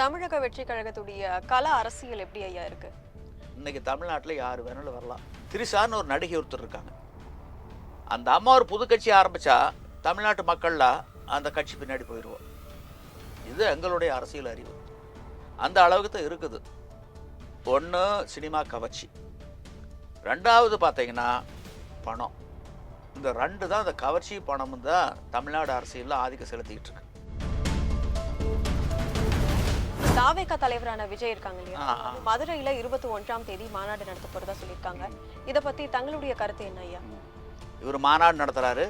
தமிழக வெற்றி கழகத்துடைய கல அரசியல் எப்படி ஐயா இருக்கு? இன்னைக்கு தமிழ்நாட்டில் யார் வேணாலும் வரலாம். திரிசான்னு ஒரு நடிகை ஒருத்தர் இருக்காங்க. அந்த அம்மா ஒரு புது கட்சி ஆரம்பிச்சா தமிழ்நாட்டு மக்கள்லாம் அந்த கட்சி பின்னாடி போயிடுவோம் இது எங்களுடைய அரசியல் அறிவு. அந்த அளவுக்கு தான் இருக்குது. ஒன்று சினிமா கவர்ச்சி. ரெண்டாவது பார்த்தீங்கன்னா பணம். இந்த ரெண்டு தான் இந்த கவர்ச்சி பணமும் தான் தமிழ்நாடு அரசியலில் ஆதிக்கம் செலுத்திக்கிட்டு இருக்கு. தாவேகா தலைவரான விஜய் இருக்காங்க இல்லையா? மதுரையில இருபத்தி ஒன்றாம் தேதி மாநாடு நடத்த போறதா சொல்லியிருக்காங்க. இத பத்தி தங்களுடைய கருத்து என்ன ஐயா? இவர் மாநாடு நடத்துகிறாரு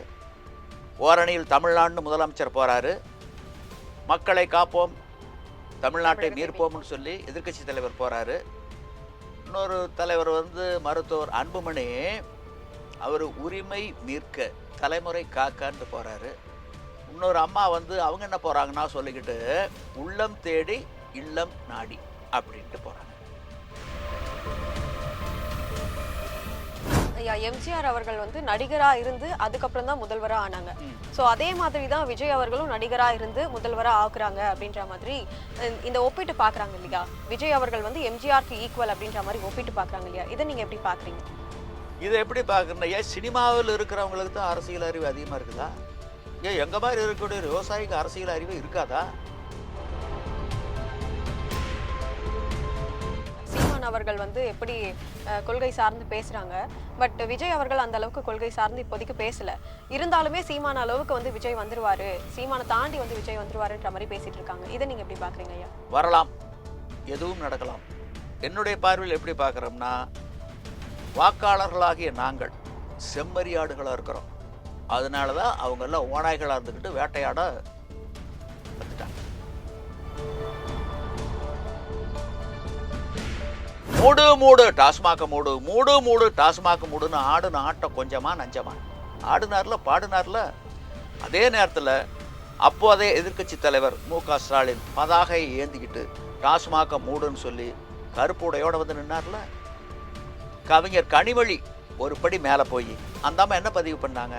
ஓரணியில் தமிழ்நாடு முதலமைச்சர் போகிறாரு மக்களை காப்போம் தமிழ்நாட்டை மீட்போம்னு சொல்லி எதிர்க்கட்சி தலைவர் போகிறாரு இன்னொரு தலைவர் வந்து மருத்துவர் அன்புமணி அவர் உரிமை மீட்க தலைமுறை காக்கான்ட்டு போகிறாரு இன்னொரு அம்மா வந்து அவங்க என்ன போகிறாங்கன்னா சொல்லிக்கிட்டு உள்ளம் தேடி இல்லம் நாடி அப்படின்ட்டு போகிறாங்க ஐயா எம்ஜிஆர் அவர்கள் வந்து நடிகரா இருந்து அதுக்கப்புறம் தான் முதல்வரா ஆனாங்க. சோ அதே மாதிரி தான் விஜய் அவர்களும் நடிகரா இருந்து முதல்வரா ஆக்குறாங்க அப்படின்ற மாதிரி இந்த ஒப்பிட்டு பாக்குறாங்க இல்லையா? விஜய் அவர்கள் வந்து எம்ஜிஆருக்கு ஈக்குவல் அப்படின்ற மாதிரி ஒப்பிட்டு பாக்குறாங்க இல்லையா? இதை நீங்க எப்படி பாக்குறீங்க? இதை எப்படி பார்க்குறேன் ஏன் சினிமாவில் இருக்கிறவங்களுக்கு தான் அரசியல் அறிவு அதிகமாக இருக்குதா? ஏன் எங்கள் மாதிரி இருக்கக்கூடிய விவசாயிக்கு அரசியல் அறிவு இருக்காதா? சீமான் அவர்கள் வந்து எப்படி கொள்கை சார்ந்து பேசுறாங்க. பட் விஜய் அவர்கள் அந்த அளவுக்கு கொள்கை சார்ந்து இப்போதைக்கு பேசல. இருந்தாலுமே சீமான அளவுக்கு வந்து விஜய் வந்துருவாரு. சீமானை தாண்டி வந்து விஜய் வந்துருவாருன்ற மாதிரி பேசிட்டு இருக்காங்க. இதை நீங்க எப்படி பாக்குறீங்க ஐயா? வரலாம். எதுவும் நடக்கலாம். என்னுடைய பார்வையில் எப்படி பார்க்குறோம்னா வாக்காளர்களாகிய நாங்கள் செம்மறியாடுகளாக இருக்கிறோம். அதனால தான் அவங்கெல்லாம் ஓநாய்களாக இருந்துக்கிட்டு வேட்டையாட மூடு மூடு டாஸ்மாக மூடு. மூடு மூடு டாஸ்மாக மூடுன்னு ஆடுன ஆட்டம் கொஞ்சமாக நஞ்சமா. ஆடுனார்ல பாடுனார்ல. அதே நேரத்தில் அப்போதே எதிர்க்கட்சி தலைவர் மு க ஸ்டாலின் பதாகையை ஏந்திக்கிட்டு டாஸ்மாக மூடுன்னு சொல்லி கருப்பு உடையோட வந்து நின்னார்ல. கவிஞர் கனிமொழி ஒரு படி மேலே போய் அந்த அம்மா என்ன பதிவு பண்ணாங்க?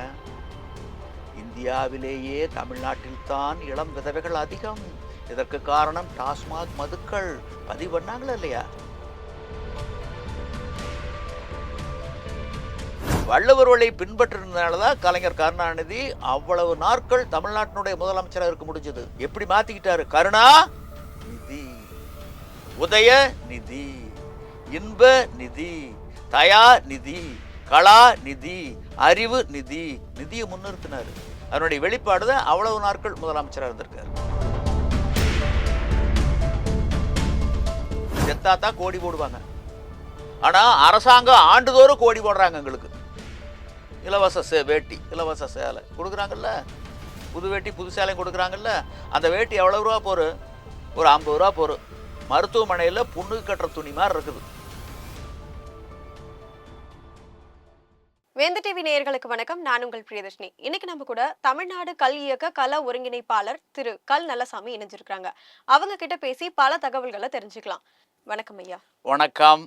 இந்தியாவிலேயே தமிழ்நாட்டில் தான் இளம் விதவைகள் அதிகம். இதற்கு காரணம் டாஸ்மாக் மதுக்கள். பதிவு பண்ணாங்களா இல்லையா? வள்ளுவர்களை வழி பின்பற்றினதுனால தான் கலைஞர் கருணாநிதி அவ்வளவு நாட்கள் தமிழ்நாட்டினுடைய முதலமைச்சராக இருக்க முடிஞ்சது. எப்படி மாத்திக்கிட்டாரு? கருணா நிதி உதய நிதி இன்ப நிதி தயா நிதி கலா நிதி அறிவு நிதி நிதியை முன்னிறுத்தினார். அதனுடைய வெளிப்பாடு தான் அவ்வளவு நாட்கள் முதலமைச்சராக இருந்திருக்காரு. செத்தா தான் கோடி போடுவாங்க. ஆனால் அரசாங்கம் ஆண்டுதோறும் கோடி போடுறாங்க எங்களுக்கு. இலவச சே வேட்டி இலவச சேலை கொடுக்குறாங்கல்ல. புது வேட்டி புது சேலையும் கொடுக்குறாங்கல்ல. அந்த வேட்டி எவ்வளோ ரூபா போரு? ஒரு ஐம்பது ரூபா போரு. மருத்துவமனையில் புண்ணு கட்டுற துணி மாதிரி இருக்குது. வேந்த டிவி நேயர்களுக்கு வணக்கம். நான் உங்கள் பிரியதர்ஷினி. இன்னைக்கு நம்ம கூட தமிழ்நாடு கல் இயக்க கல ஒருங்கிணைப்பாளர் திரு கல் நல்லசாமி இணைஞ்சிருக்காங்க அவங்க கிட்ட பேசி பல தகவல்களை தெரிஞ்சுக்கலாம். வணக்கம் ஐயா. வணக்கம்.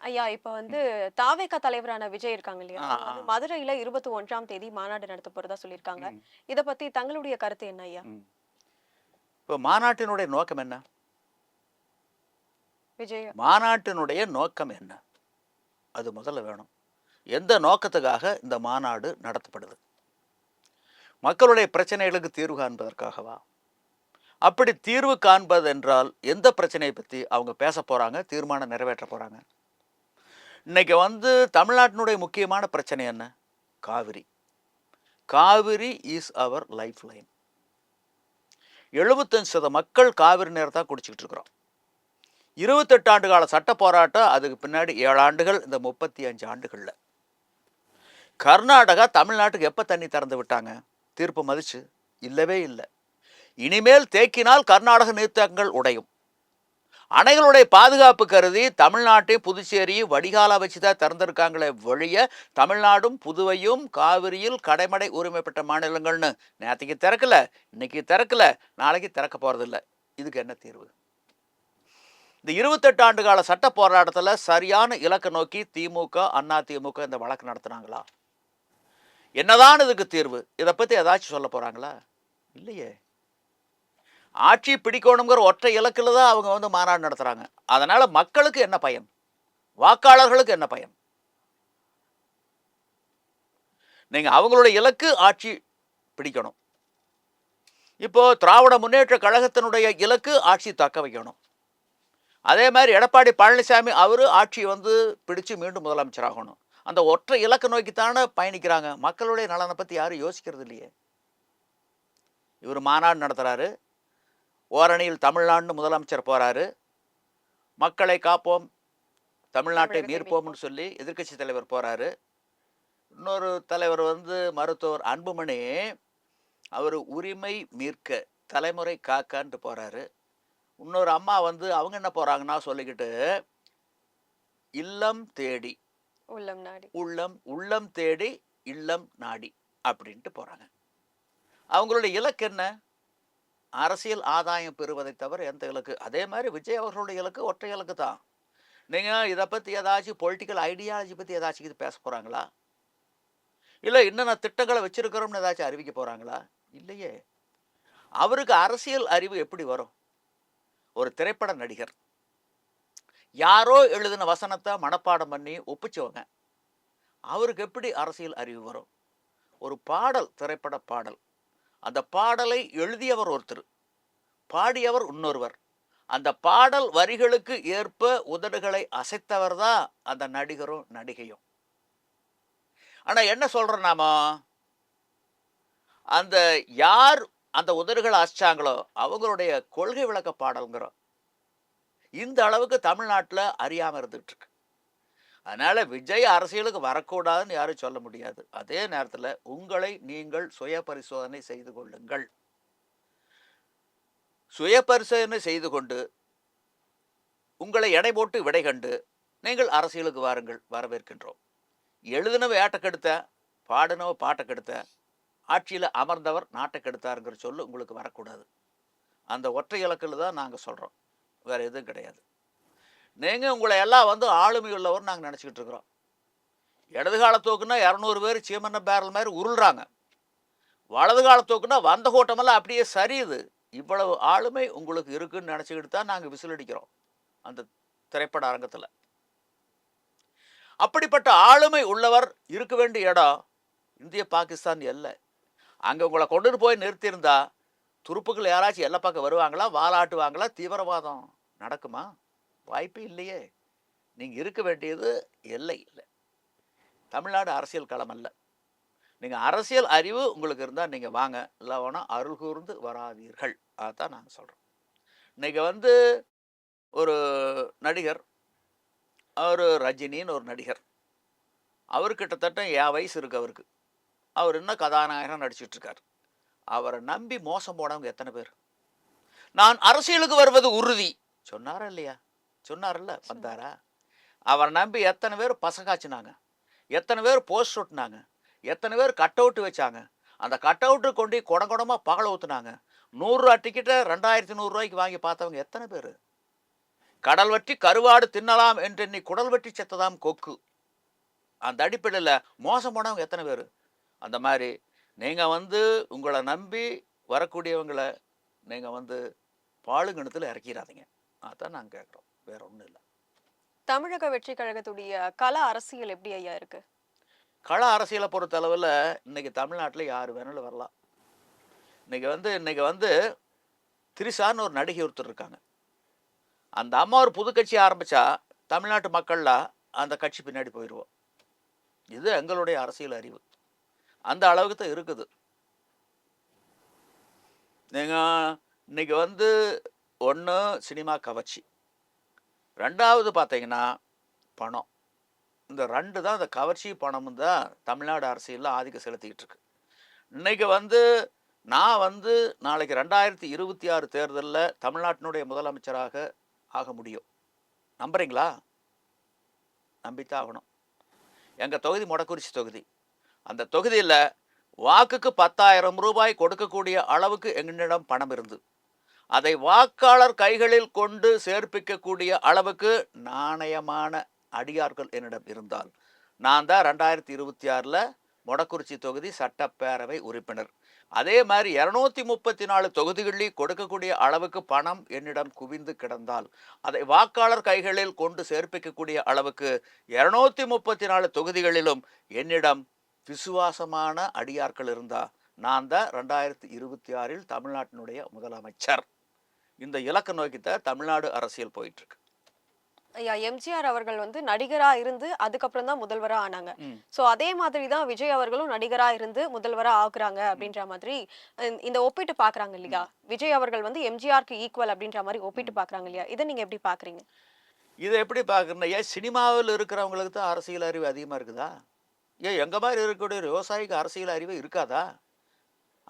ஐயா இப்ப வந்து தாவேகா தலைவரான விஜய் இருக்காங்க இல்லையா. மதுரையில இருபத்தி ஒன்றாம் தேதி மாநாடு நடத்த போறதா சொல்லியிருக்காங்க. இத பத்தி தங்களுடைய கருத்து என்ன ஐயா? இப்போ மாநாட்டினுடைய நோக்கம் என்ன? விஜய். மாநாட்டினுடைய நோக்கம் என்ன? அது முதல்ல வேணும். எந்த நோக்கத்துக்காக இந்த மாநாடு நடத்தப்படுது? மக்களுடைய பிரச்சனைகளுக்கு தீர்வு காண்பதற்காகவா? அப்படி தீர்வு காண்பது என்றால் எந்த பிரச்சனையை பற்றி அவங்க பேச போகிறாங்க தீர்மானம் நிறைவேற்ற போகிறாங்க இன்னைக்கு வந்து தமிழ்நாட்டினுடைய முக்கியமான பிரச்சனை என்ன? Cauvery. Cauvery is our lifeline எழுபத்தஞ்சு சத மக்கள் காவிரி நேரத்தை தான் குடிச்சிக்கிட்டு இருக்கிறோம். இருபத்தெட்டு ஆண்டு கால சட்ட போராட்டம் அதுக்கு பின்னாடி ஏழு ஆண்டுகள் இந்த முப்பத்தி அஞ்சு ஆண்டுகளில். கர்நாடகா தமிழ்நாட்டுக்கு எப்போ தண்ணி திறந்து விட்டாங்க? தீர்ப்பு மதிச்சு. இல்லவே இல்லை. இனிமேல் தேக்கினால் கர்நாடக நீர்த்தங்கள் உடையும். அணைகளுடைய பாதுகாப்பு கருதி தமிழ்நாட்டையும் புதுச்சேரியும் வடிகாலா வச்சு தான் திறந்திருக்காங்களே வழிய தமிழ்நாடும் புதுவையும் காவிரியில் கடைமடை உரிமை பெற்ற மாநிலங்கள்னு நேற்றுக்கு திறக்கல இன்னைக்கு திறக்கல நாளைக்கு திறக்க போகிறதில்ல இதுக்கு என்ன தீர்வு? இந்த இருபத்தெட்டு ஆண்டு கால சட்ட போராட்டத்தில் சரியான இலக்கை நோக்கி திமுக அண்ணா திமுக இந்த வழக்கு நடத்துனாங்களா? என்னதான் இதுக்கு தீர்வு? இதை பற்றி ஏதாச்சும் சொல்ல போகிறாங்களா இல்லையே. ஆட்சி பிடிக்கணுங்கிற ஒற்றை இலக்கில் தான் அவங்க வந்து மாநாடு நடத்துகிறாங்க அதனால் மக்களுக்கு என்ன பயன் வாக்காளர்களுக்கு என்ன பயன் நீங்கள் அவங்களோட இலக்கு ஆட்சி பிடிக்கணும். இப்போது திராவிட முன்னேற்ற கழகத்தினுடைய இலக்கு ஆட்சி தக்க வைக்கணும். அதே மாதிரி எடப்பாடி பழனிசாமி அவர் ஆட்சி வந்து பிடிச்சு மீண்டும் முதலமைச்சராகணும். அந்த ஒற்றை இலக்கு நோக்கித்தானே பயணிக்கிறாங்க. மக்களுடைய நலனை பற்றி யாரும் யோசிக்கிறது இல்லையே. இவர் மாநாடு நடத்துகிறாரு ஓரணியில் தமிழ்நாடுன்னு முதலமைச்சர் போகிறாரு மக்களை காப்போம் தமிழ்நாட்டை மீட்போம்னு சொல்லி எதிர்க்கட்சி தலைவர் போகிறாரு இன்னொரு தலைவர் வந்து மருத்துவர் அன்புமணி அவர் உரிமை மீட்க தலைமுறை காக்கான்ட்டு போகிறாரு இன்னொரு அம்மா வந்து அவங்க என்ன போகிறாங்கன்னா சொல்லிக்கிட்டு இல்லம் தேடி உள்ளம் நாடி. உள்ளம் உள்ளம் தேடி இல்லம் நாடி அப்படின்ட்டு போகிறாங்க அவங்களுடைய இலக்கு என்ன? அரசியல் ஆதாயம் பெறுவதை தவிர எந்த இலக்கு? அதே மாதிரி விஜய் அவர்களுடைய இலக்கு ஒற்றை இலக்கு தான். நீங்கள் இதை பற்றி ஏதாச்சும் பொலிட்டிக்கல் ஐடியாலஜி பற்றி ஏதாச்சும் இது பேச போகிறாங்களா இல்லை என்னென்ன திட்டங்களை வச்சுருக்கிறோம்னு ஏதாச்சும் அறிவிக்க போகிறாங்களா இல்லையே. அவருக்கு அரசியல் அறிவு எப்படி வரும்? ஒரு திரைப்பட நடிகர். யாரோ எழுதின வசனத்தை மனப்பாடம் பண்ணி ஒப்பிச்சவங்க. அவருக்கு எப்படி அரசியல் அறிவு வரும்? ஒரு பாடல் திரைப்பட பாடல். அந்த பாடலை எழுதியவர் ஒருத்தர் பாடியவர் இன்னொருவர். அந்த பாடல் வரிகளுக்கு ஏற்ப உதடுகளை அசைத்தவர் தான் அந்த நடிகரும் நடிகையும். ஆனால் என்ன சொல்கிற நாம? அந்த யார் அந்த உதடுகளை அசைச்சாங்களோ அவங்களுடைய கொள்கை விளக்க பாடல்ங்கிறோம். இந்த அளவுக்கு தமிழ்நாட்டில் அறியாமல் இருந்துகிட்ருக்கு அதனால் விஜய் அரசியலுக்கு வரக்கூடாதுன்னு யாரும் சொல்ல முடியாது. அதே நேரத்தில் உங்களை நீங்கள் சுய பரிசோதனை செய்து கொள்ளுங்கள். சுய பரிசோதனை செய்து கொண்டு உங்களை எடை போட்டு விடை கண்டு நீங்கள் அரசியலுக்கு வாருங்கள் வரவேற்கின்றோம். எழுதினவ ஏட்டை கெடுத்த பாடினவ பாட்டை கெடுத்த ஆட்சியில் அமர்ந்தவர் நாட்டை கெடுத்தாருங்கிற சொல்லு உங்களுக்கு வரக்கூடாது. அந்த ஒற்றை இலக்கில் தான் நாங்கள் சொல்கிறோம் வேறு எதுவும் கிடையாது. நீங்கள் உங்களை எல்லாம் வந்து ஆளுமை உள்ளவர் நாங்கள் நினச்சிக்கிட்டு இருக்கிறோம். இடது கால இரநூறு பேர் சீமன்ன பேரல் மாதிரி உருள்றாங்க. வலது கால வந்த கூட்டமெல்லாம் அப்படியே சரியுது. இவ்வளவு ஆளுமை உங்களுக்கு இருக்குன்னு நினச்சிக்கிட்டு தான் நாங்கள் விசிலடிக்கிறோம் அந்த திரைப்பட அரங்கத்தில். அப்படிப்பட்ட ஆளுமை உள்ளவர் இருக்க வேண்டிய இடம் இந்திய பாகிஸ்தான் எல்லை. அங்கே உங்களை கொண்டுட்டு போய் நிறுத்தியிருந்தா துருப்புக்கள் யாராச்சும் எல்லை பக்கம் வருவாங்களா வாலாட்டுவாங்களா தீவிரவாதம் நடக்குமா? வாய்ப்பே இல்லையே. நீங்கள் இருக்க வேண்டியது எல்லை இல்லை. தமிழ்நாடு அரசியல் களம் அல்ல. நீங்கள் அரசியல் அறிவு உங்களுக்கு இருந்தால் நீங்கள் வாங்க. இல்லை வேணால் அருள் கூர்ந்து வராதீர்கள். அதான் நாங்கள் சொல்கிறோம் இன்றைக்கி வந்து ஒரு நடிகர் அவர் ரஜினின்னு ஒரு நடிகர். அவர் கிட்டத்தட்ட என் வயசு இருக்கு அவருக்கு. அவர் இன்னும் கதாநாயகனாக நடிச்சிட்ருக்கார். அவரை நம்பி மோசம் போனவங்க எத்தனை பேர்? நான் அரசியலுக்கு வருவது உறுதி. சொன்னாரா இல்லையா? சொன்னார்ல வந்தாரா? அவரை நம்பி எத்தனை பேர் பசங்காச்சுனாங்க எத்தனை பேர் போஸ்ட் ஒட்டினாங்க எத்தனை பேர் கட் அவுட் வச்சாங்க. அந்த கட் அவுட்டு கொண்டு குடங்குடமாக பகல ஊற்றுனாங்க நூறுரூவா டிக்கெட்டை ரெண்டாயிரத்தி நூறுரூவாய்க்கு வாங்கி பார்த்தவங்க எத்தனை பேர்? கடல் வற்றி கருவாடு தின்னலாம் என்றெண்ணி குடல் வெட்டி செத்ததாம் கொக்கு. அந்த அடிப்படையில் மோசம் போனவங்க எத்தனை பேர்? அந்த மாதிரி நீங்கள் வந்து உங்களை நம்பி வரக்கூடியவங்களை நீங்கள் வந்து பாலுங்கணத்தில் இறக்கிடாதீங்க அதான் நாங்கள் கேட்குறோம். வேற ஒன்றும் இல்லை. தமிழக வெற்றி கழகத்துடைய கள அரசியல் எப்படி ஐயா இருக்கு? கள அரசியலை பொறுத்தளவில் இன்னைக்கு தமிழ்நாட்டில் யார் வேணாலும் வரலாம். இன்னைக்கு வந்து இன்னைக்கு வந்து திரிசான்னு ஒரு நடிகை ஒருத்தர் இருக்காங்க. அந்த அம்மா ஒரு புது கட்சி ஆரம்பிச்சா தமிழ்நாட்டு மக்கள்லாம் அந்த கட்சி பின்னாடி போயிடுவோம் இது எங்களுடைய அரசியல் அறிவு. அந்த அளவுக்கு தான் இருக்குது. நீங்கள் இன்னைக்கு வந்து ஒன்று சினிமா கவர்ச்சி. ரெண்டாவது பார்த்தீங்கன்னா பணம். இந்த ரெண்டு தான் இந்த கவர்ச்சி பணமும் தான் தமிழ்நாடு அரசியலில் ஆதிக்கம் செலுத்திக்கிட்டு இருக்கு. இன்னைக்கு வந்து நான் வந்து நாளைக்கு ரெண்டாயிரத்தி இருபத்தி ஆறு தேர்தலில் தமிழ்நாட்டினுடைய முதலமைச்சராக ஆக முடியும். நம்புறீங்களா? நம்பித்தான் ஆகணும். எங்கள் தொகுதி மொடக்குறிச்சி தொகுதி. அந்த தொகுதியில் வாக்குக்கு பத்தாயிரம் ரூபாய் கொடுக்கக்கூடிய அளவுக்கு எங்களிடம் பணம் இருந்து அதை வாக்காளர் கைகளில் கொண்டு சேர்ப்பிக்கக்கூடிய அளவுக்கு நாணயமான அடியார்கள் என்னிடம் இருந்தால் நான் தான் ரெண்டாயிரத்தி இருபத்தி ஆறில் மொடக்குறிச்சி தொகுதி சட்டப்பேரவை உறுப்பினர். அதே மாதிரி இரநூத்தி முப்பத்தி நாலு தொகுதிகளில் கொடுக்கக்கூடிய அளவுக்கு பணம் என்னிடம் குவிந்து கிடந்தால் அதை வாக்காளர் கைகளில் கொண்டு சேர்ப்பிக்கக்கூடிய அளவுக்கு இரநூத்தி முப்பத்தி நாலு தொகுதிகளிலும் என்னிடம் விசுவாசமான அடியார்கள் இருந்தா நான் தான் ரெண்டாயிரத்தி இருபத்தி ஆறில் தமிழ்நாட்டினுடைய முதலமைச்சர். இந்த இலக்கை நோக்கித்தான் தமிழ்நாடு அரசியல் போயிட்டு இருக்கு ஐயா எம்ஜிஆர் அவர்கள் வந்து நடிகரா இருந்து அதுக்கப்புறம் தான் முதல்வரா ஆனாங்க. சோ அதே மாதிரி தான் விஜய் அவர்களும் நடிகரா இருந்து முதல்வரா ஆகுறாங்க அப்படின்ற மாதிரி இந்த- ஒப்பிட்டு பாக்குறாங்க இல்லையா? விஜய் அவர்கள் வந்து எம்ஜிஆருக்கு ஈக்குவல் அப்படின்ற மாதிரி ஒப்பிட்டு பாக்குறாங்க இல்லையா? இதை நீங்க எப்படி பாக்குறீங்க? இதை எப்படி பார்க்குறேன்னா ஏன் சினிமாவில் இருக்கிறவங்களுக்கு தான் அரசியல் அறிவு அதிகமாக இருக்குதா? ஏன் எங்கள் மாதிரி இருக்கக்கூடிய விவசாயிக்கு அரசியல் அறிவு இருக்காதா?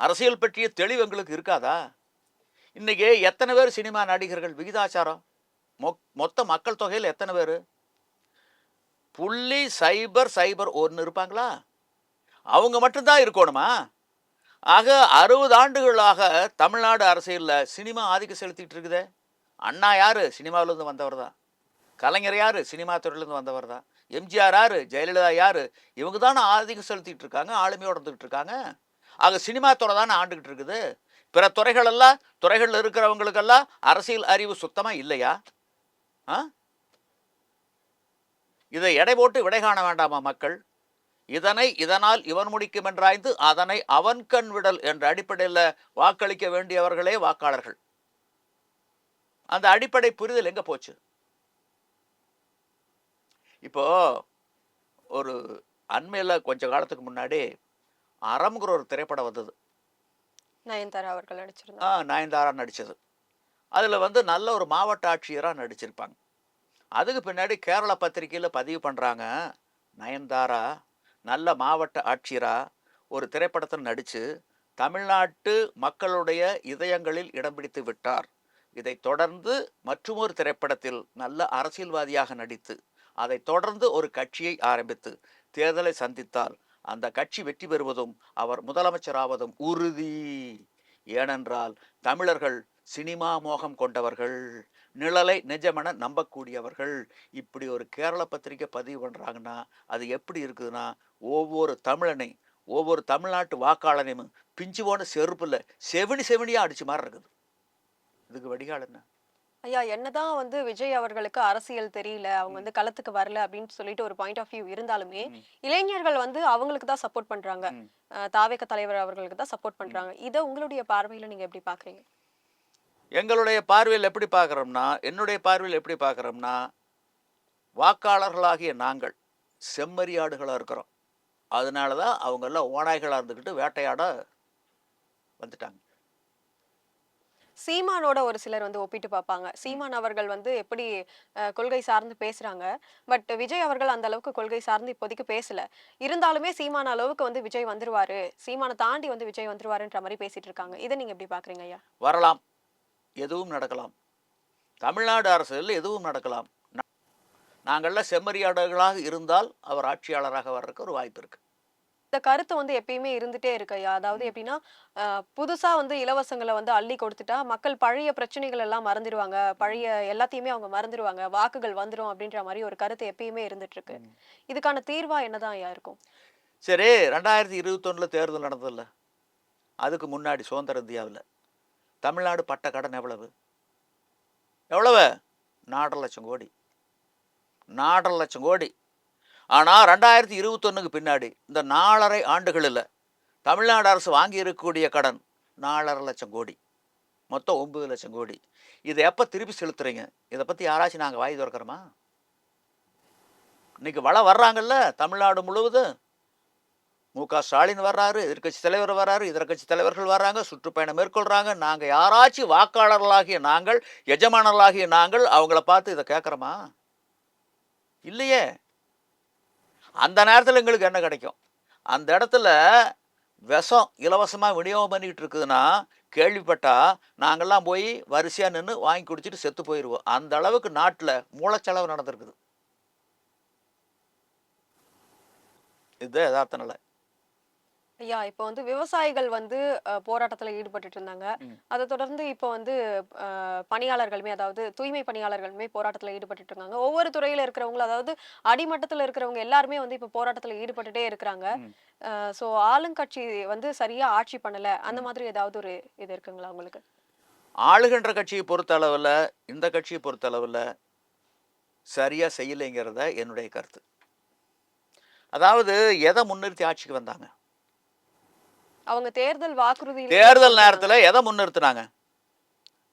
அரசியல் பற்றிய தெளிவு எங்களுக்கு இருக்காதா? இன்றைக்கி எத்தனை பேர் சினிமா நடிகர்கள் விகிதாச்சாரம்? மொ- மொத்த மக்கள் தொகையில் எத்தனை பேர்? புள்ளி சைபர் சைபர் ஒன்று இருப்பாங்களா? அவங்க மட்டும்தான் இருக்கணுமா? ஆக அறுபது ஆண்டுகளாக தமிழ்நாடு அரசியலில் சினிமா ஆதிக்கம் செலுத்திட்டு இருக்குதே அண்ணா யார்? சினிமாவிலேருந்து வந்தவர் தான் கலைஞர் யார்? சினிமா துறையிலேருந்து வந்தவர் தான் எம்ஜிஆர் யார்? ஜெயலலிதா யார்? இவங்க தானே ஆதிக்கம் செலுத்திட்டு இருக்காங்க ஆளுமையோடந்துக்கிட்டு இருக்காங்க ஆக சினிமா துறை தானே ஆண்டுக்கிட்டு இருக்குது பிற துறைகளெல்லாம் துறைகளில் இருக்கிறவங்களுக்கெல்லாம் அரசியல் அறிவு சுத்தமாக இல்லையா? ஆ? இதை எடை போட்டு விடை காண வேண்டாமா மக்கள்? இதனை இதனால் இவன் முடிக்கும் என்றாய்ந்து அதனை அவன் கண் விடல் என்ற அடிப்படையில் வாக்களிக்க வேண்டியவர்களே வாக்காளர்கள். அந்த அடிப்படை புரிதல் எங்க போச்சு? இப்போ ஒரு அண்மையில் கொஞ்ச காலத்துக்கு முன்னாடி அறம்ங்கிற ஒரு திரைப்படம் வந்தது. நயன்தாரா அவர்கள் ஆ நடிச்சிருந்தாங்க நயன்தாரா நடித்தது அதில் வந்து நல்ல ஒரு மாவட்ட ஆட்சியராக நடிச்சிருப்பாங்க. அதுக்கு பின்னாடி கேரள பத்திரிக்கையில் பதிவு பண்ணுறாங்க நயன்தாரா நல்ல மாவட்ட ஆட்சியராக ஒரு திரைப்படத்தில் நடித்து தமிழ்நாட்டு மக்களுடைய இதயங்களில் இடம் பிடித்து விட்டார். இதை தொடர்ந்து மற்றுமொரு திரைப்படத்தில் நல்ல அரசியல்வாதியாக நடித்து அதை தொடர்ந்து ஒரு கட்சியை ஆரம்பித்து தேர்தலை சந்தித்தால் அந்த கட்சி வெற்றி பெறுவதும் அவர் முதலமைச்சராவதும் உறுதி. ஏனென்றால் தமிழர்கள் சினிமா மோகம் கொண்டவர்கள் நிழலை நிஜமென நம்பக்கூடியவர்கள். இப்படி ஒரு கேரள பத்திரிக்கை பதிவு பண்ணுறாங்கன்னா அது எப்படி இருக்குதுன்னா ஒவ்வொரு தமிழனை ஒவ்வொரு தமிழ்நாட்டு வாக்காளனையும் பிஞ்சு போன செருப்பில் செவினி செவினியாக அடிச்ச மாதிரி இருக்குது. இதுக்கு வடிகால் என்ன? ஐயா என்னதான் வந்து விஜய் அவர்களுக்கு அரசியல் தெரியல அவங்க வந்து களத்துக்கு வரல அப்படின்னு சொல்லிட்டு ஒரு பாயிண்ட் ஆஃப் வியூ இருந்தாலுமே. இளைஞர்கள் வந்து அவங்களுக்கு தான் சப்போர்ட் பண்றாங்க. தாவேக தலைவர் அவர்களுக்கு தான் சப்போர்ட் பண்றாங்க. இதை உங்களுடைய பார்வையில நீங்க எப்படி பாக்குறீங்க எங்களுடைய பார்வையில் எப்படி பார்க்குறோம்னா என்னுடைய பார்வையில் எப்படி பார்க்குறோம்னா வாக்காளர்களாகிய நாங்கள் செம்மறியாடுகளாக இருக்கிறோம். அதனால தான் அவங்கெல்லாம் ஓநாய்களாக இருந்துக்கிட்டு வேட்டையாட வந்துட்டாங்க. சீமானோட ஒரு சிலர் வந்து ஒப்பிட்டு பார்ப்பாங்க. சீமான் அவர்கள் வந்து எப்படி கொள்கை சார்ந்து பேசுறாங்க. பட் விஜய் அவர்கள் அந்த அளவுக்கு கொள்கை சார்ந்து இப்போதைக்கு பேசல. இருந்தாலுமே சீமான அளவுக்கு வந்து விஜய் வந்துருவாரு. சீமானை தாண்டி வந்து விஜய் வந்துருவாருன்ற மாதிரி பேசிட்டு இருக்காங்க. இதை நீங்க எப்படி பாக்குறீங்க ஐயா? வரலாம். எதுவும் நடக்கலாம். தமிழ்நாடு அரசியலில் எதுவும் நடக்கலாம். நாங்கள்லாம் செம்மறியாடுகளாக இருந்தால் அவர் ஆட்சியாளராக வர்றதுக்கு ஒரு வாய்ப்பு இருக்குது இந்த கருத்து வந்து எப்பயுமே இருந்துட்டே இருக்கு அதாவது எப்படின்னா புதுசா வந்து இலவசங்களை வந்து அள்ளி கொடுத்துட்டா மக்கள் பழைய பிரச்சனைகள் எல்லாம் மறந்துடுவாங்க பழைய எல்லாத்தையுமே அவங்க மறந்துடுவாங்க வாக்குகள் வந்துரும் அப்படின்ற மாதிரி ஒரு கருத்து எப்பயுமே இருந்துட்டு இருக்கு. இதுக்கான தீர்வா என்னதான் ஐயா இருக்கும்? சரி ரெண்டாயிரத்தி இருபத்தொன்னில் தேர்தல் நடந்ததில்ல. அதுக்கு முன்னாடி சுதந்திர இந்தியாவில். தமிழ்நாடு பட்ட கடன் எவ்வளவு? எவ்வளவு? நாலரை லட்சம் கோடி. நாலரை லட்சம் கோடி. ஆனால் ரெண்டாயிரத்தி இருபத்தொன்னுக்கு பின்னாடி இந்த நாலரை ஆண்டுகளில் தமிழ்நாடு அரசு வாங்கி இருக்கக்கூடிய கடன் நாலரை லட்சம் கோடி மொத்தம் ஒன்பது லட்சம் கோடி. இதை எப்போ திருப்பி செலுத்துறீங்க? இதை பற்றி யாராச்சும் நாங்கள் வாய் திறக்கிறோமா? இன்றைக்கி வளம் வர்றாங்கல்ல தமிழ்நாடு முழுவதும். மு க ஸ்டாலின் வர்றாரு எதிர்கட்சி தலைவர் வர்றாரு எதிர்க்கட்சி தலைவர்கள் வர்றாங்க சுற்றுப்பயணம் மேற்கொள்கிறாங்க நாங்கள் யாராச்சும் வாக்காளர்களாகிய நாங்கள் எஜமானர்களாகிய நாங்கள் அவங்கள பார்த்து இதை கேட்குறோமா? இல்லையே. அந்த நேரத்தில் எங்களுக்கு என்ன கிடைக்கும்? அந்த இடத்துல விஷம் இலவசமாக விநியோகம் பண்ணிக்கிட்டு இருக்குதுன்னா கேள்விப்பட்டால் நாங்கள்லாம் போய் வரிசையாக நின்று வாங்கி குடிச்சிட்டு செத்து போயிடுவோம் அந்த அளவுக்கு நாட்டில் மூளைச்செலவு நடந்திருக்குது. இது யதார்த்த நிலை. ஐயா இப்போ வந்து விவசாயிகள் வந்து போராட்டத்துல ஈடுபட்டுட்டு இருந்தாங்க. அதை தொடர்ந்து இப்போ வந்து பணியாளர்களுமே அதாவது தூய்மை பணியாளர்களுமே போராட்டத்துல ஈடுபட்டுட்டு இருக்காங்க ஒவ்வொரு துறையில இருக்கிறவங்களும் அதாவது அடிமட்டத்துல இருக்கிறவங்க எல்லாருமே வந்து இப்போ போராட்டத்துல ஈடுபட்டுட்டே இருக்கிறாங்க. ஸோ ஆளுங்கட்சி வந்து சரியா ஆட்சி பண்ணல. அந்த மாதிரி ஏதாவது ஒரு இது இருக்குங்களா உங்களுக்கு? ஆளுகின்ற கட்சியை பொறுத்தளவில் இந்த கட்சியை பொறுத்தளவில் சரியாக செய்யலைங்கிறத என்னுடைய கருத்து. அதாவது எதை முன்னிறுத்தி ஆட்சிக்கு வந்தாங்க? அவங்க தேர்தல் வாக்குறுதி தேர்தல் நேரத்தில் எதை முன்னிறுத்தினாங்க?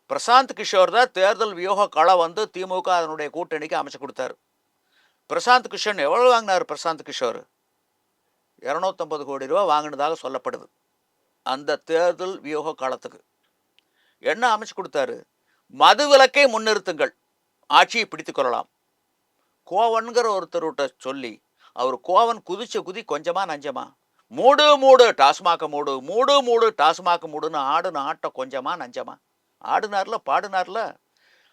பிரசாந்த் கிஷோர் தான் தேர்தல் வியூக களை வந்து திமுக அதனுடைய கூட்டணிக்கு அமைச்சு கொடுத்தாரு. பிரசாந்த் கிஷோர் எவ்வளோ வாங்கினார் பிரசாந்த் கிஷோர்? இரநூத்தம்பது கோடி ரூபா வாங்கினதாக சொல்லப்படுது. அந்த தேர்தல் வியூக காலத்துக்கு என்ன அமைச்சு கொடுத்தாரு? மது விலக்கை முன்னிறுத்துங்கள். ஆட்சியை பிடித்துக் கொள்ளலாம். கோவன்கிற ஒருத்தர்கிட்ட சொல்லி அவர் கோவன் குதிச்ச குதி கொஞ்சமா நஞ்சமா மூடு மூடு டாஸ்மாக மூடு. மூடு மூடு டாஸ்மாக மூடுன்னு ஆடுன ஆட்டம் கொஞ்சமா நஞ்சமா? ஆடுனார்ல பாடுனார்ல?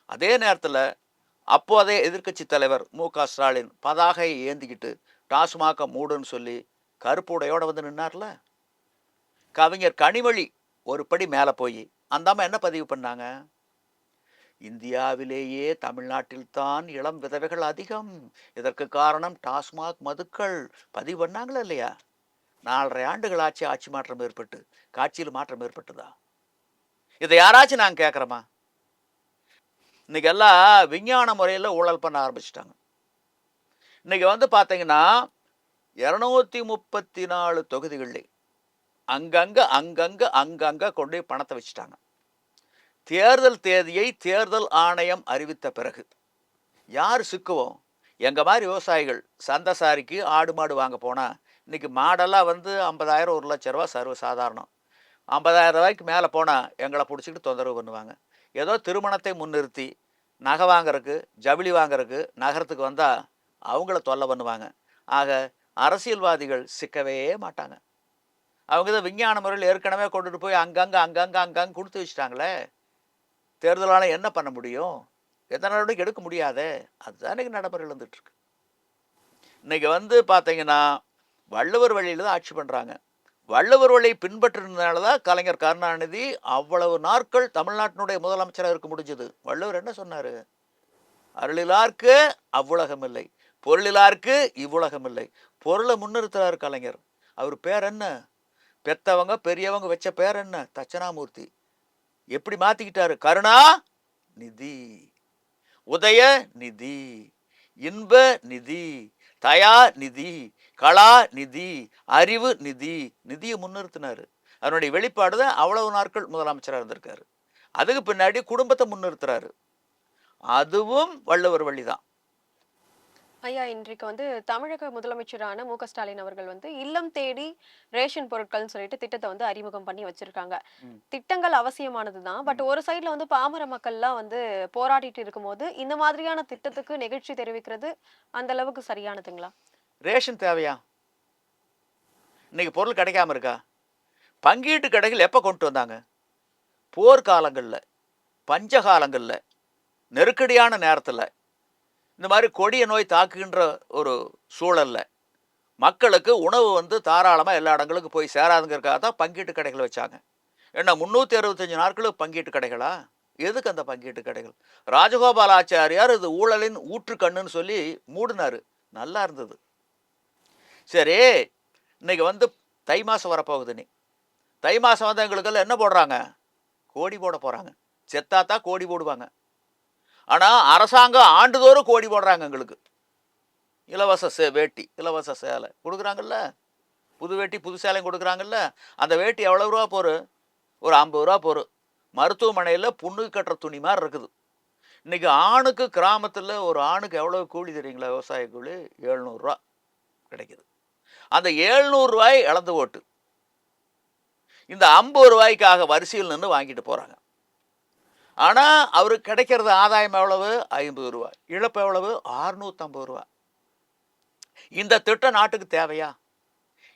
அதே நேரத்தில் அப்போதே எதிர்க்கட்சி தலைவர் மு க ஸ்டாலின் பதாகையை ஏந்திக்கிட்டு டாஸ்மாக மூடுன்னு சொல்லி கருப்பு உடையோட வந்து நின்னார்ல? கவிஞர் கனிமொழி ஒரு படி மேலே போய் அந்த அம்மா என்ன பதிவு பண்ணாங்க? இந்தியாவிலேயே தமிழ்நாட்டில்தான் இளம் விதவைகள் அதிகம். இதற்கு காரணம் டாஸ்மாக் மதுக்கள். பதிவு பண்ணாங்களா இல்லையா? நாலரை ஆண்டுகள் ஆட்சி ஆட்சி மாற்றம் ஏற்பட்டு. காட்சியில் மாற்றம் ஏற்பட்டுதா? இதை யாராச்சும் நாங்கள் கேட்குறோமா இன்னைக்கு எல்லாம் விஞ்ஞான முறையில் ஊழல் பண்ண ஆரம்பிச்சிட்டாங்க. இன்னைக்கு வந்து பார்த்தீங்கன்னா இரநூத்தி முப்பத்தி நாலு தொகுதிகளில் அங்கங்கே அங்கங்கே அங்கங்கே கொண்டு போய் பணத்தை வச்சுட்டாங்க. தேர்தல் தேதியை தேர்தல் ஆணையம் அறிவித்த பிறகு யார் சிக்குவோம்? எங்கள் மாதிரி விவசாயிகள் சந்தசாரிக்கு ஆடு மாடு வாங்க போனால் இன்றைக்கி மாடெல்லாம் வந்து ஐம்பதாயிரம் ஒரு லட்ச ரூபா சர்வ சாதாரணம். ஐம்பதாயிரம் ரூபாய்க்கு மேலே போனால் எங்களை பிடிச்சிக்கிட்டு தொந்தரவு பண்ணுவாங்க. ஏதோ திருமணத்தை முன்னிறுத்தி நகை வாங்குறதுக்கு ஜவுளி வாங்குறதுக்கு நகரத்துக்கு வந்தால் அவங்கள தொல்லை பண்ணுவாங்க. ஆக அரசியல்வாதிகள் சிக்கவே மாட்டாங்க. அவங்க தான் விஞ்ஞான முறையில் ஏற்கனவே கொண்டுட்டு போய் அங்கங்கே அங்கங்கே அங்கங்கே கொடுத்து வச்சுட்டாங்களே. தேர்தலால் என்ன பண்ண முடியும்? எந்த நடவடிக்கை எடுக்க முடியாதே? அதுதான் இன்னைக்கு நடைமுறையில் இருந்துகிட்ருக்கு இன்றைக்கி வந்து பார்த்தீங்கன்னா வள்ளுவர் வழியில் தான் ஆட்சி பண்ணுறாங்க வள்ளுவர் வழியை பின்பற்றினதுனால தான் கலைஞர் கருணாநிதி அவ்வளவு நாட்கள் தமிழ்நாட்டினுடைய முதலமைச்சராக இருக்க முடிஞ்சது. வள்ளுவர் என்ன சொன்னார்? அருளிலார்க்கு அவ்வுலகம் இல்லை பொருளிலார்க்கு இவ்வுலகம் இல்லை பொருளை முன்னிறுத்துறாரு கலைஞர். அவர் பேர் என்ன? பெத்தவங்க பெரியவங்க வச்ச பேர் என்ன? தட்சணாமூர்த்தி. எப்படி மாற்றிக்கிட்டாரு கருணா நிதி உதய நிதி இன்ப நிதி தயா நிதி கலா நிதி அறிவு நிதி நிதியை முன்னிறுத்தினாரு. அதனுடைய வெளிப்பாடு தான் அவ்வளவு நாட்கள் முதலமைச்சராக இருந்திருக்காரு. அதுக்கு பின்னாடி குடும்பத்தை முன்னிறுத்துறாரு. அதுவும் வள்ளுவர் வழிதான். ஐயா இன்றைக்கு வந்து தமிழக முதலமைச்சரான மு ஸ்டாலின் அவர்கள் வந்து இல்லம் தேடி ரேஷன் பொருட்கள்னு சொல்லிட்டு திட்டத்தை வந்து அறிமுகம் பண்ணி வச்சிருக்காங்க. திட்டங்கள் அவசியமானது தான் பட் ஒரு சைடுல வந்து பாமர மக்கள்லாம் வந்து போராடிட்டு இருக்கும்போது இந்த மாதிரியான திட்டத்துக்கு நெகிழ்ச்சி தெரிவிக்கிறது அந்த அளவுக்கு சரியானதுங்களா? ரேஷன் தேவையா? இன்றைக்கி பொருள் கிடைக்காம இருக்கா? பங்கீட்டு கடைகள் எப்போ கொண்டு வந்தாங்க? போர்க்காலங்களில் பஞ்சகாலங்களில் நெருக்கடியான நேரத்தில் இந்த மாதிரி கொடிய நோய் தாக்குகின்ற ஒரு சூழல்ல மக்களுக்கு உணவு வந்து தாராளமாக எல்லா இடங்களுக்கும் போய் சேராதுங்கிறக்காக தான் பங்கீட்டு கடைகள் வச்சாங்க. என்ன முந்நூற்றி அறுபத்தஞ்சு நாட்களுக்கு பங்கீட்டு கடைகளா? எதுக்கு அந்த பங்கீட்டு கடைகள்? ராஜகோபால் ஆச்சாரியார் இது ஊழலின் ஊற்றுக்கண்ணுன்னு சொல்லி மூடினாரு. நல்லா இருந்தது. சரி இன்றைக்கி வந்து தை மாதம் வரப்போகுது நீ தை மாதம் வந்து எங்களுக்கெல்லாம் என்ன போடுறாங்க? கோடி போட போகிறாங்க செத்தாத்தா கோடி போடுவாங்க. ஆனால் அரசாங்கம் ஆண்டுதோறும் கோடி போடுறாங்க எங்களுக்கு. இலவச சே வேட்டி இலவச சேலை கொடுக்குறாங்கல்ல? புது வேட்டி புது சேலையும் கொடுக்குறாங்கல்ல? அந்த வேட்டி எவ்வளோ ரூபா போரு? ஒரு ஐம்பது ரூபா போரு. மருத்துவமனையில் புண்ணு கட்டுற துணி மாதிரி இருக்குது. இன்றைக்கி ஆணுக்கு கிராமத்தில் ஒரு ஆணுக்கு எவ்வளோ கூலி தெரியுங்களா? விவசாய கூலி? எழுநூறுரூவா கிடைக்கிது. அந்த எழுநூறுரூவாய் இழந்து ஓட்டு. இந்த ஐம்பது ரூபாய்க்காக வரிசையில் நின்று வாங்கிட்டு போகிறாங்க ஆனால் அவருக்கு கிடைக்கிறது ஆதாயம் எவ்வளவு? ஐம்பது ரூபா இழப்பு எவ்வளவு? அறுநூற்றம்பது ரூபா இந்த திட்டம் நாட்டுக்கு தேவையா?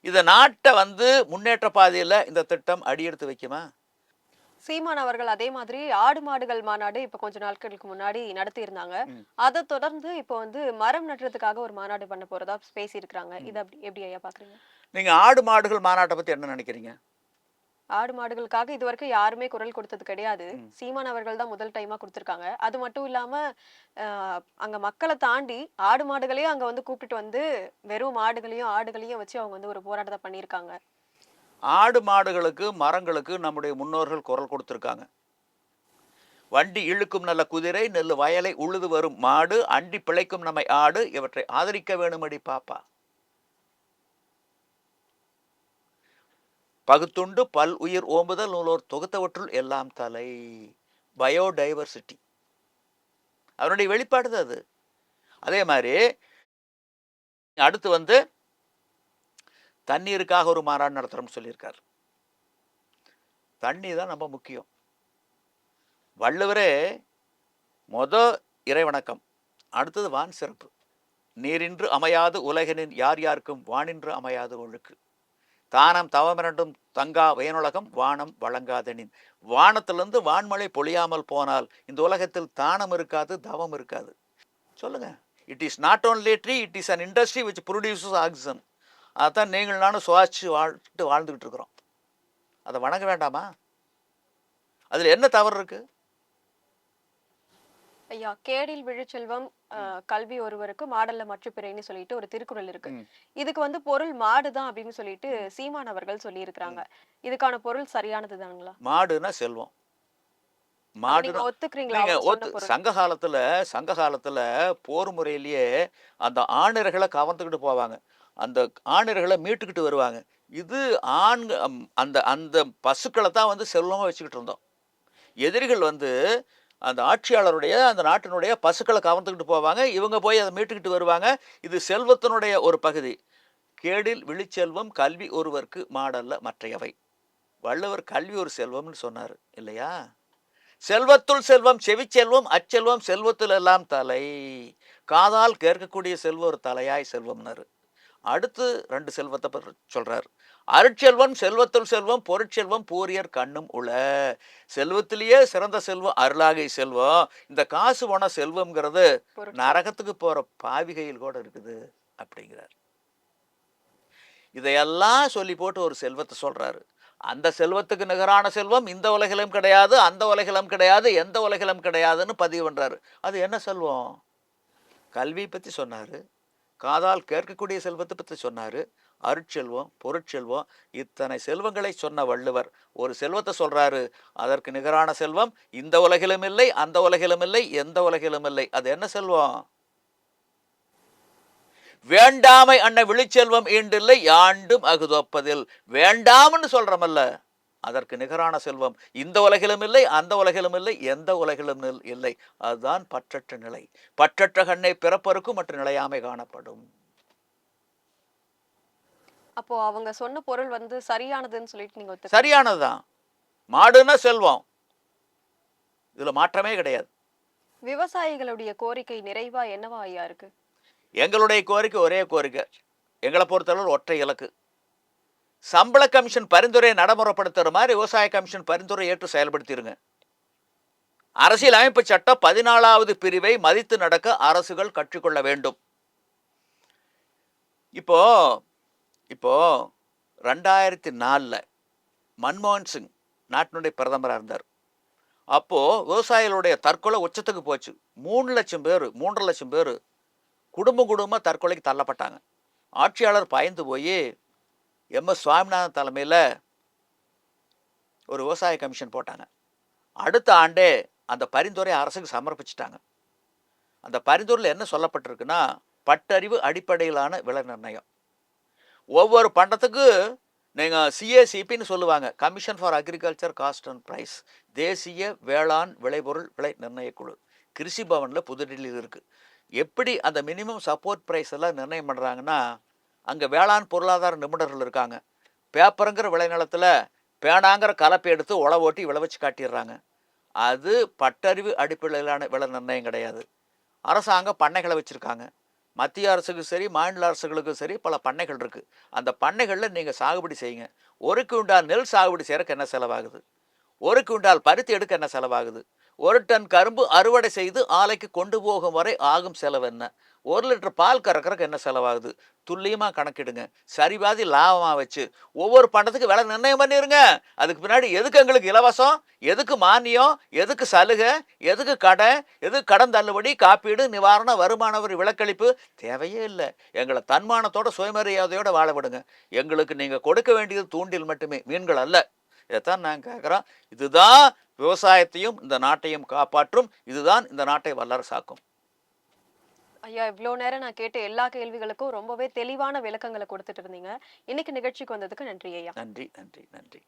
இந்த நாட்டை வந்து முன்னேற்ற பாதையில் இந்த திட்டம் அடியெடுத்து வைக்குமா? சீமான் அவர்கள் அதே மாதிரி ஆடு மாடுகள் மாநாடு இப்ப கொஞ்ச நாட்களுக்கு முன்னாடி நடத்தி இருந்தாங்க. அதை தொடர்ந்து இப்போ வந்து மரம் நட்டுறதுக்காக ஒரு மாநாடு பண்ண போறதா பேசி இருக்காங்க இதை அப்படி எப்படி ஐயா பாக்குறீங்க? நீங்க ஆடு மாடுகள் மாநாட்டை பத்தி என்ன நினைக்கிறீங்க? ஆடு மாடுகளுக்காக இது வரைக்கும் யாருமே குரல் கொடுத்தது கிடையாது. சீமான் அவர்கள் தான் முதல் டைமா கொடுத்திருக்காங்க. அது மட்டும் இல்லாம அங்க மக்களை தாண்டி ஆடு மாடுகளையும் அங்க வந்து கூப்பிட்டுட்டு வந்து வெறும் மாடுகளையும் ஆடுகளையும் வச்சு அவங்க வந்து ஒரு போராட்டத்தை பண்ணியிருக்காங்க. ஆடு மாடுகளுக்கு மரங்களுக்கு நம்முடைய முன்னோர்கள் குரல் கொடுத்துருக்காங்க. வண்டி இழுக்கும் நல்ல குதிரை நெல் வயலை உழுது வரும் மாடு அண்டி பிழைக்கும் நம்மை ஆடு இவற்றை ஆதரிக்க வேணுமடி பாப்பா. பகுத்துண்டு பல் உயிர் ஓம்புதல் நூலோர் தொகுத்தவற்றுள் எல்லாம் தலை. பயோடைவர்சிட்டி. அவனுடைய வெளிப்பாடு தான் அது. அதே மாதிரி அடுத்து வந்து தண்ணீருக்காக ஒரு மாநாடு நடத்துகிறோம்னு சொல்லியிருக்கார். தண்ணி தான் ரொம்ப முக்கியம். வள்ளுவரே மொத இறைவணக்கம் அடுத்தது வான் சிறப்பு. நீரின்று அமையாது உலகினின் யார் யாருக்கும் வானின்று அமையாது ஒழுக்கு. தானம் தவமிரண்டும் தங்கா வயனுலகம் வானம் வழங்காதெனின் வானத்திலிருந்து வான்மழை பொழியாமல் போனால் இந்த உலகத்தில் தானம் இருக்காது தவம் இருக்காது. சொல்லுங்க. It is not only tree it is an industry which produces oxygen அதான் நீங்கள் நானும் சுவாசிச்சு வாழ்ட்டு வாழ்ந்துக்கிட்டு இருக்கிறோம் அதை வணங்க வேண்டாமா? அதில் என்ன தவறு இருக்கு? ஐயா கேடில் விழுச்செல்வம் கல்வி ஒருவருக்கு மாடல்ல மற்ற பிறைன்னு சொல்லிட்டு ஒரு திருக்குறள் இருக்கு. இதுக்கு வந்து பொருள் மாடுதான் அப்படின்னு சொல்லிட்டு சீமான் அவர்கள் சொல்லி இருக்கிறாங்க இதுக்கான பொருள் சரியானது தானுங்களா மாடுனா செல்வம். மாடுனா ஒத்துக்கிறீங்களா? நீங்க ஒத்து சங்க காலத்துல சங்க காலத்துல போர் முறையிலேயே அந்த ஆணிர்களை கவர்ந்துக்கிட்டு போவாங்க. அந்த ஆணிர்களை மீட்டுக்கிட்டு வருவாங்க. இது ஆண் அந்த அந்த பசுக்களை தான் வந்து செல்வமாக வச்சுக்கிட்டு இருந்தோம். எதிரிகள் வந்து அந்த ஆட்சியாளருடைய அந்த நாட்டினுடைய பசுக்களை கவர்ந்துக்கிட்டு போவாங்க. இவங்க போய் அதை மீட்டுக்கிட்டு வருவாங்க. இது செல்வத்தினுடைய ஒரு பகுதி. கேடில் விழிச்செல்வம் கல்வி ஒருவருக்கு மாடல்ல மற்றையவை. வள்ளுவர் கல்வி ஒரு செல்வம்னு சொன்னார். இல்லையா? செல்வத்துள் செல்வம் செவிச்செல்வம் அச்செல்வம் செல்வத்தில் எல்லாம் தலை. காதால் கேட்கக்கூடிய செல்வம் ஒரு தலையாய் செல்வம்னாரு. அடுத்து ரெண்டு செல்வத்தை பற்றி சொல்றார். அருட்செல்வம் செல்வத்துள் செல்வம் பொருட்செல்வம் பூரியர் கண்ணும் உள. செல்வத்திலேயே சிறந்த செல்வம் அருளாகை செல்வம். இந்த காசு போன செல்வம்ங்கிறது. நரகத்துக்கு போற பாவிகையில் கூட இருக்குது அப்படிங்கிறார். இதையெல்லாம் சொல்லி போட்டு ஒரு செல்வத்தை சொல்றாரு. அந்த செல்வத்துக்கு நிகரான செல்வம் இந்த உலகிலும் கிடையாது அந்த உலகிலும் கிடையாது எந்த உலகிலும் கிடையாதுன்னு பதிவு பண்ணுறாரு அது என்ன செல்வம்? கல்வி பற்றி சொன்னார் காதால் கேட்கக்கூடிய செல்வத்தை பற்றி சொன்னார் அருட்செல்வம் பொருட்செல்வம் இத்தனை செல்வங்களை சொன்ன வள்ளுவர். ஒரு செல்வத்தை சொல்கிறாரு அதற்கு நிகரான செல்வம் இந்த உலகிலும் இல்லை அந்த உலகிலும் இல்லை எந்த உலகிலும் இல்லை. அது என்ன செல்வம்? வேண்டாமை அன்ன விழிச்செல்வம் ஈண்டில்லை யாண்டும் அகுதொப்பதில். வேண்டாம்னு சொல்றமல்ல அதற்கு நிகரான செல்வம். இந்த உலகிலும் இல்லை அந்த உலகிலும் இல்லை எந்த உலகிலும் இல்லை. அதுதான் பற்றற்ற நிலை. பற்றற்ற கண்ணை பிறப்பருக்கும் மற்ற நிலையாமை காணப்படும். அப்போ அவங்க சொன்ன பொருள் வந்து சரியானதுன்னு சொல்லிட்டு நீங்க சரியானதுதான். மாடுன்னா செல்வம். இதுல மாற்றமே கிடையாது. விவசாயிகளுடைய கோரிக்கை நிறைவா என்னவா ஐயா இருக்கு? எங்களுடைய கோரிக்கை ஒரே கோரிக்கை. எங்களை பொறுத்தளவு ஒற்றை இலக்கு. சம்பள கமிஷன் பரிந்துரையை நடைமுறைப்படுத்துகிற மாதிரி விவசாய கமிஷன் பரிந்துரை ஏற்று செயல்படுத்திடுங்க அரசியல் அமைப்பு சட்டம் பதினாலாவது பிரிவை மதித்து நடக்க அரசுகள் கற்றுக்கொள்ள வேண்டும். இப்போ இப்போ ரெண்டாயிரத்தி நாலில் மன்மோகன் சிங் நாட்டினுடைய பிரதமராக இருந்தார். அப்போது விவசாயிகளுடைய தற்கொலை உச்சத்துக்கு போச்சு. மூணு லட்சம் பேர் மூன்றரை லட்சம் பேர் குடும்பம் குடும்பமாக தற்கொலைக்கு தள்ளப்பட்டாங்க. ஆட்சியாளர் பயந்து போய் எம்எஸ் சுவாமிநாதன் தலைமையில் ஒரு விவசாய கமிஷன் போட்டாங்க. அடுத்த ஆண்டே அந்த பரிந்துரை அரசுக்கு சமர்ப்பிச்சிட்டாங்க. அந்த பரிந்துரையில் என்ன சொல்லப்பட்டிருக்குன்னா பட்டறிவு அடிப்படையிலான விலை நிர்ணயம். ஒவ்வொரு பண்டத்துக்கு நீங்கள் சிஏசிபின்னு சொல்லுவாங்க. Commission for agriculture cost and price தேசிய வேளாண் விளைபொருள் விலை நிர்ணயக்குழு. கிருஷி பவனில் புதுடில்லியில் இருக்குது எப்படி அந்த மினிமம் சப்போர்ட் ப்ரைஸ் எல்லாம் நிர்ணயம் பண்ணுறாங்கன்னா அங்கே வேளாண் பொருளாதார நிபுணர்கள் இருக்காங்க. பேப்பருங்கிற விளைநிலத்தில் பேனாங்கிற கலப்பை எடுத்து உழவு ஓட்டி விளைவிச்சு காட்டிடுறாங்க. அது பட்டறிவு அடிப்படையிலான விலை நிர்ணயம் கிடையாது. அரசாங்கம் பண்ணைகளை வச்சுருக்காங்க. மத்திய அரசுக்கும் சரி மாநில அரசுகளுக்கும் சரி பல பண்ணைகள் இருக்குது அந்த பண்ணைகளில் நீங்கள் சாகுபடி செய்யுங்க. ஒரு குவிண்டால் நெல் சாகுபடி செய்கிறக்கு என்ன செலவாகுது? ஒரு குவிண்டால் பருத்தி எடுக்க என்ன செலவாகுது? ஒரு டன் கரும்பு அறுவடை செய்து ஆலைக்கு கொண்டு போகும் வரை ஆகும் செலவு என்ன? ஒரு லிட்டர் பால் கறக்கறதுக்கு என்ன செலவாகுது? துல்லியமாக கணக்கிடுங்க. சரிபாதி லாபமாக வச்சு ஒவ்வொரு பண்டத்துக்கு விலை நிர்ணயம் பண்ணிருங்க. அதுக்கு பின்னாடி எதுக்கு எங்களுக்கு இலவசம்? எதுக்கு மானியம்? எதுக்கு சலுகை? எதுக்கு கடை? எதுக்கு கடன் தள்ளுபடி? காப்பீடு நிவாரணம் வருமான வரி விலக்களிப்பு? தேவையே இல்லை. எங்களை தன்மானத்தோட சுயமரியாதையோட வாழ விடுங்க. எங்களுக்கு நீங்கள் கொடுக்க வேண்டியது தூண்டில் மட்டுமே. மீன்கள் அல்ல. இதைத்தான் நாங்கள் கேட்குறோம் இதுதான் விவசாயத்தையும் இந்த நாட்டையும் காப்பாற்றும். இதுதான் இந்த நாட்டை வல்லரசாக்கும் ஐயா இவ்வளோ நேரம் நான் கேட்ட எல்லா கேள்விகளுக்கும் ரொம்பவே தெளிவான விளக்கங்களை கொடுத்துட்டு இருந்தீங்க. இன்னைக்கு நிகழ்ச்சிக்கு வந்ததுக்கு நன்றி ஐயா. நன்றி நன்றி நன்றி.